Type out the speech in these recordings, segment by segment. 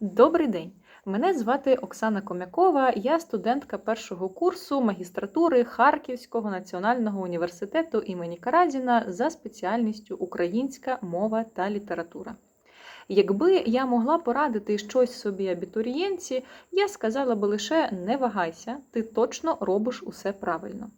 Добрий день! Мене звати Оксана Комякова, я студентка першого курсу магістратури Харківського національного університету імені Каразіна за спеціальністю Українська мова та література. Якби я могла порадити щось собі абітурієнтці, я сказала би лише не вагайся, ти точно робиш усе правильно.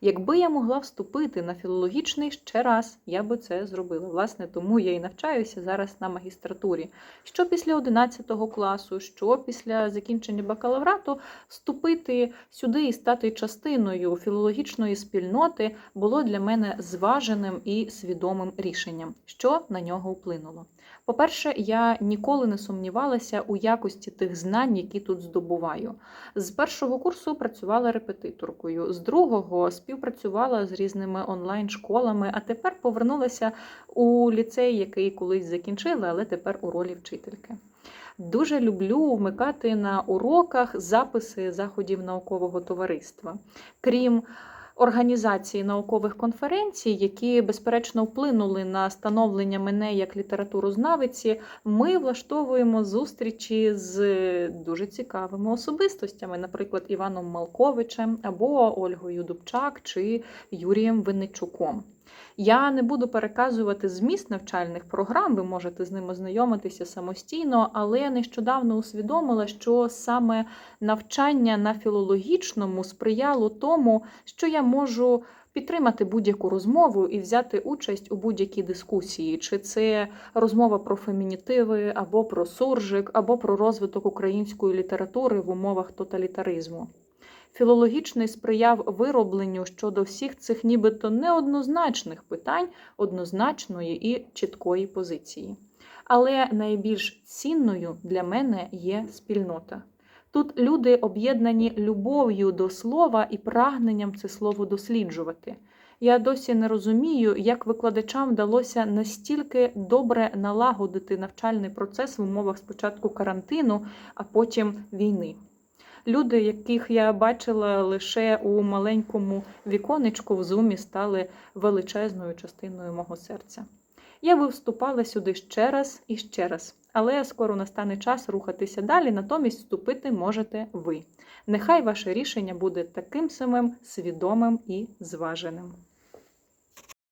Якби я могла вступити на філологічний ще раз, я би це зробила. Власне, тому я і навчаюся зараз на магістратурі. Що після 11 класу, що після закінчення бакалаврату вступити сюди і стати частиною філологічної спільноти було для мене зваженим і свідомим рішенням, що на нього вплинуло. По-перше, я ніколи не сумнівалася у якості тих знань, які тут здобуваю. З першого курсу працювала репетиторкою, з другого співпрацювала з різними онлайн-школами, а тепер повернулася у ліцей, який колись закінчила, але тепер у ролі вчительки. Дуже люблю вмикати на уроках записи заходів наукового товариства. Крім організації наукових конференцій, які безперечно вплинули на становлення мене як літературознавиці, ми влаштовуємо зустрічі з дуже цікавими особистостями, наприклад, Іваном Малковичем або Ольгою Дубчак чи Юрієм Винничуком. Я не буду переказувати зміст навчальних програм, ви можете з ними ознайомитися самостійно, але я нещодавно усвідомила, що саме навчання на філологічному сприяло тому, що я можу підтримати будь-яку розмову і взяти участь у будь-якій дискусії, чи це розмова про фемінітиви, або про суржик, або про розвиток української літератури в умовах тоталітаризму. Філологічний сприяв виробленню щодо всіх цих нібито неоднозначних питань однозначної і чіткої позиції. Але найбільш цінною для мене є спільнота. Тут люди об'єднані любов'ю до слова і прагненням це слово досліджувати. Я досі не розумію, як викладачам вдалося настільки добре налагодити навчальний процес в умовах спочатку карантину, а потім війни. Люди, яких я бачила лише у маленькому віконечку в зумі, стали величезною частиною мого серця. Я би вступала сюди ще раз і ще раз, але скоро настане час рухатися далі, натомість вступити можете ви. Нехай ваше рішення буде таким самим свідомим і зваженим.